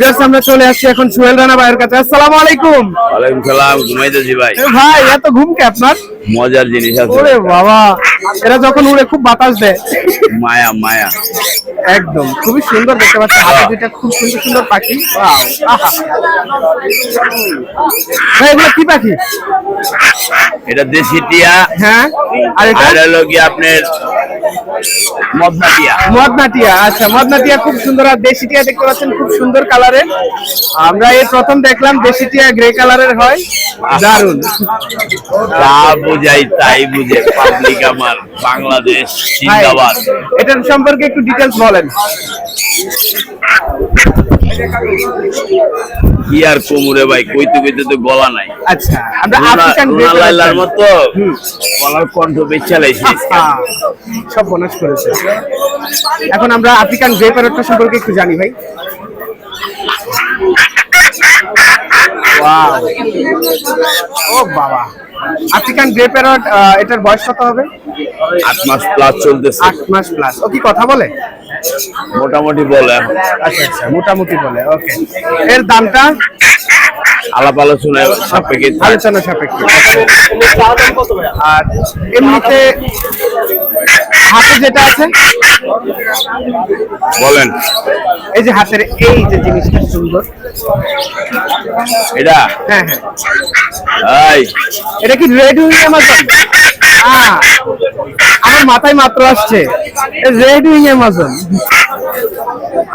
Just আমরা চলে আসছি এখন সোহেল রানা ভাইয়ের কাছে। আসসালামু আলাইকুম। ওয়ালাইকুম সালাম ঘুমাইতেছি ভাই। ভাই এত ঘুম কে আপনার? মজার জিনিস আছে। ওরে বাবা এরা যখন উড়ে খুব বাতাস দেয়। মায়া মায়া। একদম খুবই সুন্দর দেখতে পাচ্ছি। হাতে দুইটা খুব সুন্দর সুন্দর পাখি। ভাই এগুলো কি পাখি? এটা দেশি টিয়া। হ্যাঁ আর এটা? হলো কি আপনার মদনা টিয়া। মদনাটিয়া আচ্ছা মদনাটিয়া খুব সুন্দর। আর দেশি টিয়া দেখতে পাচ্ছেন খুব সুন্দর কালারের আমরা এই প্রথম দেখলাম দেশি টিয়া গ্রে কালারের হয়। দারুণ বুঝাই তাই বুঝে পাবলিক আমার বাংলাদেশ জিন্দাবাদ। এটার সম্পর্কে একটু ডিটেলস বলেন। কি আর কোমরে ভাই কইতে কইতে তো গলা নাই। আচ্ছা আমরা আফ্রিকান লাইলার মতো গলার কণ্ঠ বেচা সব বনাস করেছে। এখন আমরা আফ্রিকান গ্রে প্যারটটা সম্পর্কে একটু জানি ভাই! ও বাবা। আফ্রিকান গ্রে প্যারট এটার বয়স কত হবে? আট মাস প্লাস চলতেছে। আট মাস প্লাস ও কি কথা বলে? মোটামুটি বলে। আচ্ছা আচ্ছা মোটামুটি বলে ওকে এর দামটা? আলাপ আলোচনা সাপেক্ষে। আলোচনা সাপেক্ষে আর এমনিতে যেটা আছে? বলেন। এই যে হাতের এই যে জিনিসটা সুন্দর। এটা? হ্যাঁ হ্যাঁ। এই। এটা কি রেড উইং অ্যামাজন আমার মাথায় মাত্র আসছে। রেড উইং অ্যামাজন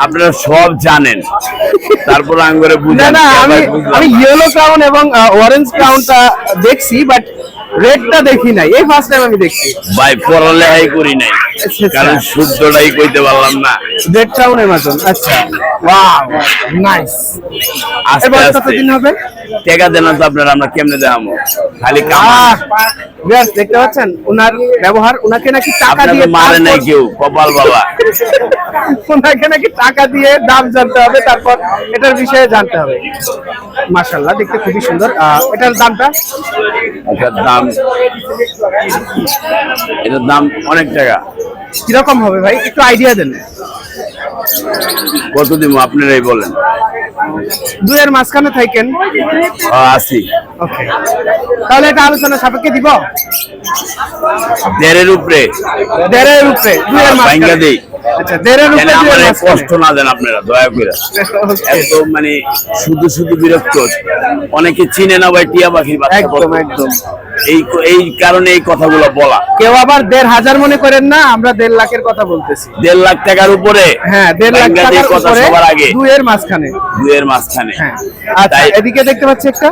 আপনারা সব জানেন। তারপর আমি না বুঝেন না আমি আমি ইয়েলো ক্রাউন এবং অরেঞ্জ ক্রাউনটা দেখছি বাট রেডটা দেখি নাই। এই ফার্স্ট টাইম আমি দেখছি। ভাই পড়ালেখাই করি নাই। আচ্ছা, কারণ শুদ্ধটাই কইতে পারলাম না। রেড ক্রাউন অ্যামাজন আচ্ছা। ওয়াও নাইস আস্তে এবার আস্তে। কতদিন হবে? টেকা দেন তো আপনারা আমরা কেমনে দেখাবো? খালি বেশ দেখতে পাচ্ছেন? ওনার ব্যবহার ওনাকে নাকি টাকা দিয়ে মারে নাই কেউ কপাল বাবা। ওনাকে নাকি টাকা দিয়ে দাম জানতে হবে তারপর এটার বিষয়ে জানতে হবে। মাশাল্লাহ দেখতে খুবই সুন্দর। আহ, এটার দামটা? এটার দাম এটার দাম অনেক টাকা। কীরকম হবে ভাই? একটু আইডিয়া দেন। কত দিব আপনারাই বলেন। দুইয়ের মাঝখানে থাকেন। আশি। ওকে তাহলে এটা আলোচনা সাপেক্ষে দিব? দেড়ের উপরে। দেড়ের উপরে মাঝখানে। দেই আচ্ছা দেড়ের উপরে আমার দুইয়ের এই মাঝখানে। কষ্ট না দেন আপনারা দয়া করে। এত মানে শুধু শুধু বিরক্ত। অনেকে চিনে না ভাই টিয়া পাখির বাচ্চা একদম, একদম। এই এই কারণে এই কথাগুলো বলা। কেউ আবার দেড় হাজার মনে করেন না আমরা দেড় লাখের কথা বলতেছি। দেড় লাখ টাকার উপরে? হ্যাঁ দেড় লাখ টাকার কথা সবার আগে। দুইয়ের মাঝখানে। দুয়ের মাঝখানে। হ্যাঁ। আচ্ছা এদিকে দেখতে পাচ্ছি একটা।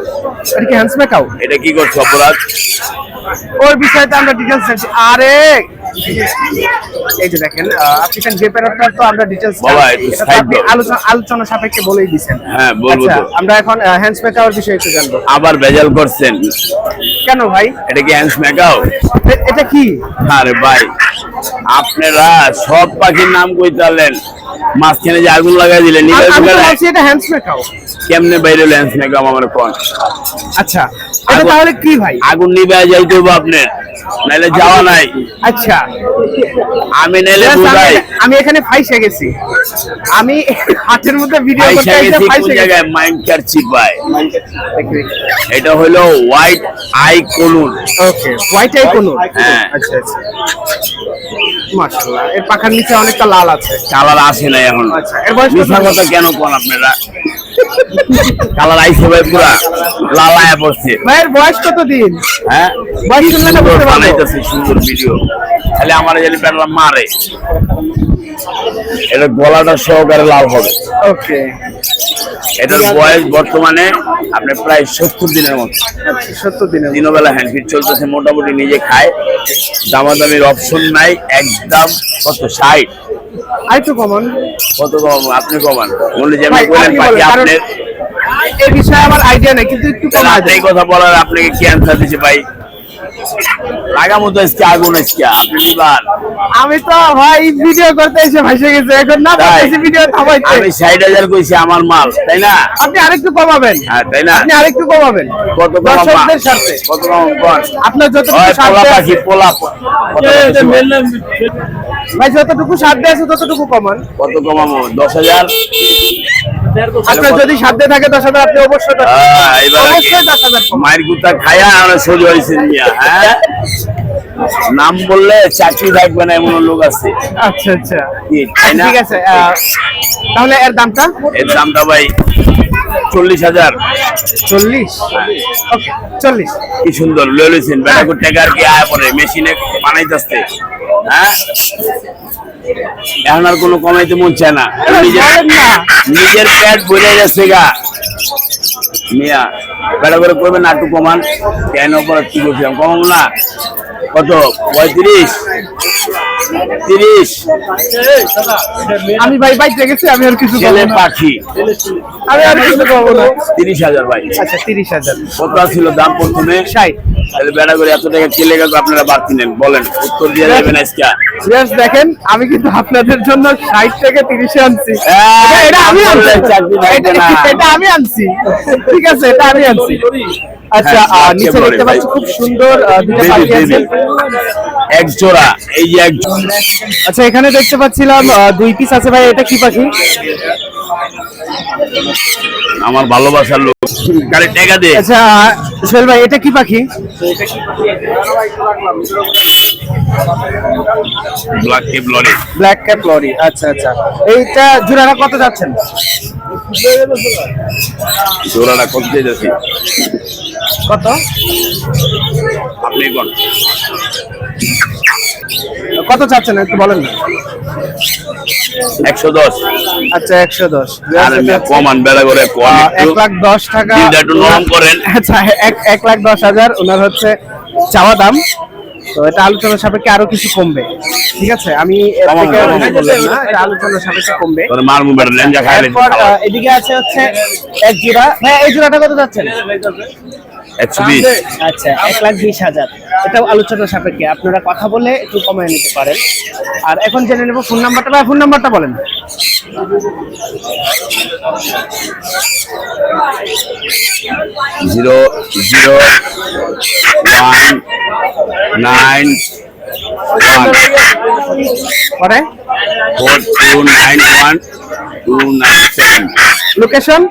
এটা কি হ্যান্ডসমেকাও এটা কি করছে অপরাধ? ওর বিষয়টা আমরা ডিটেলস চাচ্ছি আরে! এই যে দেখেন আফ্রিকান যে তো আমরা আলোচনা আলোচনা সাপেক্ষে বলেই দিছেন। হ্যাঁ, বলব আচ্ছা। আমরা এখন হ্যান্ডসমেকাওর বিষয়ে একটু জানব। আবার ভেজাল করছেন। কেন ভাই? এটা কি হ্যান্স মেকাও এটা কি? আরে ভাই আপনারা সব পাখির নাম কই কইতালেন। মাঝখানে যে আগুন লাগাই দিলেন এটা হ্যান্স আমি কেমনে বাইরে মেকাও আমার কোন আচ্ছা এটা তাহলে কি ভাই? আগুন নিবে যাইতে হবে আপনার নাইলে যাওয়া নাই। আচ্ছা। আমি নাইলে বুঝাই। আমি- এখানে ফাইসে গেছি। আমি হাতের মধ্যে ভিডিও করতে গেছি ফাইসে গেছি। মাইন্ড ভাই। এটা হলো হোয়াইট আই কলুন ওকে হোয়াইট আই কোনো হ্যাঁ। আচ্ছা আচ্ছা। মাশাআল্লাহ এর পাখার নিচে অনেকটা লাল আছে। কালার আসে না এখন। আচ্ছা, এর বয়স? কথা কেন কোন আপনারা? কালার আইসে ভাই পুরা লালায় পড়ছে ভাইয়ের বয়স কত দিন হ্যাঁ? বয়স শুনলে বুঝতে বানাইতেছে সুন্দর ভিডিও খালি আমার জানি প্যান্টটা মারে। এটা গলাটা সহকারে লাল হবে। ওকে। এটার বয়স বর্তমানে আপনার প্রায় সত্তর দিনের মতো। সত্তর দিনের দিনও বেলা হ্যান্ডফিট চলতেছে মোটামুটি নিজে খায়। দামাদামির অপশন নাই একদম কত ষাট। আর কমান। কত কম আপনি কমান। বললে যে আমি বলেন পাখি আপনার এই বিষয়ে আমার আইডিয়া নাই কিন্তু একটু এই কথা বলার আপনাকে কি অ্যান্সার দিছে ভাই? লাগামো তো আজকে আগুন আজকে আমি তো ভাই ভিডিও করতে এসে ভাসে গেছে এখন না তাই? ভিডিও থামাইতে। আমি ষাট হাজার কইছি আমার মাল তাই না? আপনি আরেকটু কমাবেন। হ্যাঁ তাই না? আপনি আরেকটু কমাবেন। কত কত কম আপনার পোলা পাখি পোলা ভাই যতটুকু সাধ্য আছে ততটুকু কমান। কত কমাবো? দশ হাজার? আপনার যদি সাধ্যে থাকে দশ হাজার আপনি অবশ্যই দশ হাজার মায়ের গুতা খায়া আমরা হয়েছে হ্যাঁ? নাম বললে চাকরি থাকবে না এমন লোক আছে। আচ্ছা আচ্ছা? ঠিক আছে আহ, তাহলে এর দামটা? এর দামটা ভাই চল্লিশ হাজার। চল্লিশ? চল্লিশ। কি সুন্দর বেটা কি আয় পরে? মেশিনে বানাইতেছে হ্যাঁ? এখন আর কোনো কমাইতে মন চায় না। নিজের পেট বোঝা যাচ্ছে গা। মিয়া বেড়া করে করবে না একটু কমান। কেন পর কি করছিলাম কমাম না। কত? পঁয়ত্রিশ? তিরিশ। আমি ভাই বাইতে গেছি আমি আর কিছু ছেলে পাখি। আমি আর কিছু না। তিরিশ হাজার ভাই। আচ্ছা তিরিশ হাজার। কত ছিল দাম প্রথমে? ষাট। তাহলে বেড়া করে এত টাকা কেলে গেল আপনারা বাড়তি নেন বলেন। উত্তর দিয়ে যাবেন আজকে। দেখেন আমি কিন্তু আপনাদের জন্য ষাট থেকে তিরিশে আনছি। এটা- আমি আনছি। এটা আমি আনছি। ঠিক আছে এটা আমি আনছি। আচ্ছা হ্যাঁ, আর নিচে দেখতে পাচ্ছি খুব সুন্দর দুটো পাখি আছে। এক জোড়া এই এক। আচ্ছা এখানে দেখতে পাচ্ছিলাম দুই পিস আছে ভাই এটা কি পাখি? আমার ভালোবাসার লোক। গাড়ি টাকা দে। আচ্ছা সোহেল ভাই এটা কি পাখি? Black lory black cap lory আচ্ছা আচ্ছা। এইটা জোড়াটা কত যাচ্ছেন? জোড়াটা কত চাইতেছি কত? আপনি কোন কত চাচ্ছেন? একটু বলেন না। একশো দশ। আচ্ছা একশো দশ। কমান বেলা করে কম আহ, একটু। এক লাখ দশ টাকা একটু নরম করেন। আচ্ছা এক এক লাখ দশ হাজার ওনার হচ্ছে চাওয়া দাম। তো এটা আলোচনা সাপেক্ষে আরও কিছু কমবে। ঠিক আছে? আমি আলোচনা সাপেক্ষে কমবে। এদিকে আছে হচ্ছে এক জোড়া। হ্যাঁ এই জোড়াটা কত যাচ্ছেন আচ্ছা এক লাখ বিশ হাজার। এটাও আলোচনা সাপেক্ষে। আপনারা কথা বলে একটু কমায় নিতে পারেন। আর এখন জেনে নেব ফোন নাম্বারটা বা ফোন নাম্বারটা বলেন। Zero zero one nine one. পরে? Four two nine one two nine seven. Location